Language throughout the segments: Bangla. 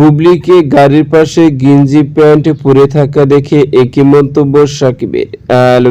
বুবলিকে গাড়ির পাশে গেঞ্জি প্যান্ট পরে থাকা দেখে একই মন্তব্য সাকিবের।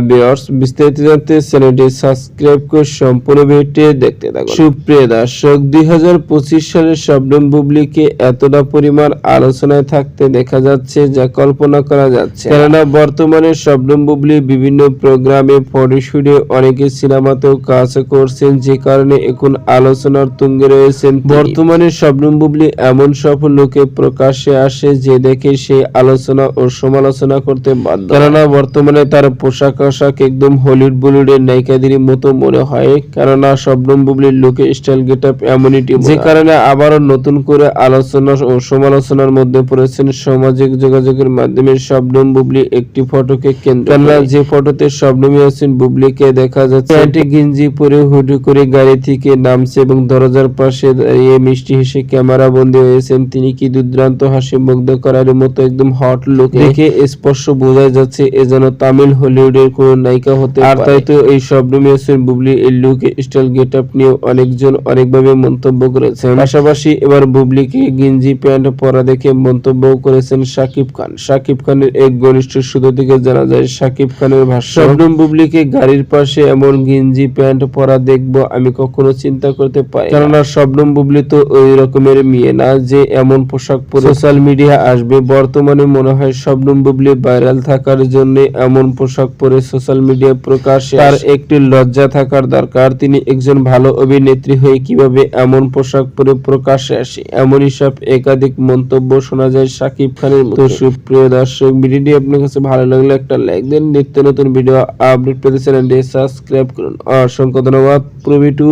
ভিউয়ার্স বিস্তারিত জানতে চ্যানেলটি সাবস্ক্রাইব করে সম্পূর্ণ ভিডিওটি দেখতে থাকুন। সুপ্রিয় দর্শক, দুই হাজার পঁচিশ সালে শবনম বুবলিকে এতটা পরিমাণ আলোচনায় থাকতে দেখা যাচ্ছে যা কল্পনা করা যাচ্ছে কেননা বর্তমানে শবনম বুবলি বিভিন্ন প্রোগ্রামে ফটোশুটে অনেকে সিনেমাতেও কাজ করছেন, যে কারণে এখন আলোচনার তুঙ্গে রয়েছেন বর্তমানে শবনম বুবলি এমন সব লোকে প্রকাশ্যে আসে যে দেখে সেই আলোচনা ও সমালোচনা করতে বাধ্য কেননা বর্তমানে তার পোশাক আশাক একদম হলিউড বলিউডের নায়িকাদের মতো মনে হয়। কেননা শবনম বুবলির লুকে স্টাইল গেট আপ এমনিটি যে কারণে আবারও নতুন করে আলোচনা ও সমালোচনার মধ্যে পড়েছেন সামাজিক যোগাযোগের মাধ্যমে শবনম বুবলি একটি ফটোকে কেন্দ্র কেননা যে ফটোতে শবনমী হোসেন বুবলিকে দেখা যাচ্ছে প্যান্টে গেঞ্জি পরে হুডি করে গাড়ি থেকে নামছে এবং দরজার পাশে দাঁড়িয়ে মিষ্টি হেসে ক্যামেরা বন্দী হয়েছেন। তিনি কি দুর্দান্ত হাসি মুগ্ধ করার মতো একদম হট লুক দেখে স্পষ্ট বোঝা যাচ্ছে এ যেন তামিল হলিউডের কোন নায়িকা হতে আর তাই তো এই শবনমী হোসেন বুবলি এই লুক স্টাইল গেট আপ নিয়ে অনেকজন অনেকভাবে মন্তব্য করেছেন। পাশাপাশি এবার বুবলিকে গেঞ্জি প্যান্ট পরা দেখে মন্তব্য করেছেন শাকিব খান। শাকিব খানের এক ঘনিষ্ঠ সূত্র থেকে জানা যায় শাকিব খানের ভাষ্য শবনম বুবলিকে গাড়ির পাশে এমন গেঞ্জি প্যান্ট পরা দেখব আমি কখনো চিন্তা করতে পারি কেননা শবনম বুবলি তো ওই রকমের মেয়ে না যে এমন পোশাক পরে সোশ্যাল মিডিয়া আসবে। বর্তমানে মনে হয় শবনম বুবলি ভাইরাল থাকার জন্য এমন পোশাক পরে সোশ্যাল মিডিয়া প্রকাশ তার একটি লজ্জা থাকার দরকার। তিনি একজন ভালো অভিনেত্রী হয়ে কীভাবে এমন পোশাক পরে প্রকাশ্যে আসে এমনই সব একাধিক মন্তব্য শোনা যায় শাকিব খানের মতো। সুপ্রিয় দর্শক ভিডিওটি আপনার কাছে ভালো লাগলে একটা লাইক দেন। নিত্য নতুন ভিডিও আপডেট পেতে চ্যানেলটি সাবস্ক্রাইব করুন। অসংখ্য ধন্যবাদ। প্রভি টু